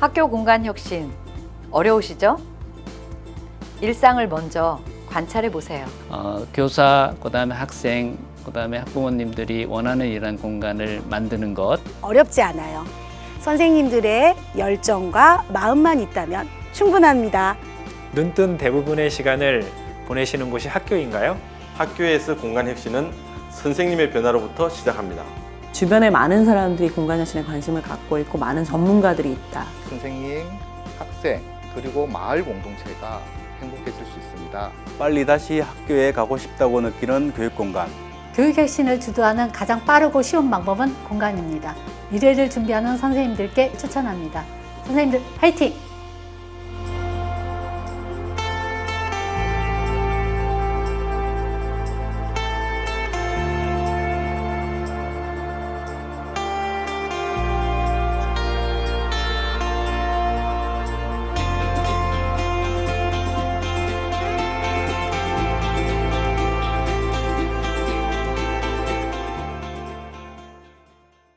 학교 공간 혁신 어려우시죠? 일상을 먼저 관찰해 보세요. 어, 교사, 그다음에 학생, 그다음에 학부모님들이 원하는 이런 공간을 만드는 것 어렵지 않아요. 선생님들의 열정과 마음만 있다면 충분합니다. 눈뜬 대부분의 시간을 보내시는 곳이 학교인가요? 학교에서 공간 혁신은 선생님의 변화로부터 시작합니다. 주변에 많은 사람들이 공간 혁신에 관심을 갖고 있고 많은 전문가들이 있다. 선생님, 학생, 그리고 마을 공동체가 행복해질 수 있습니다. 빨리 다시 학교에 가고 싶다고 느끼는 교육 공간. 교육 혁신을 주도하는 가장 빠르고 쉬운 방법은 공간입니다. 미래를 준비하는 선생님들께 추천합니다. 선생님들 화이팅!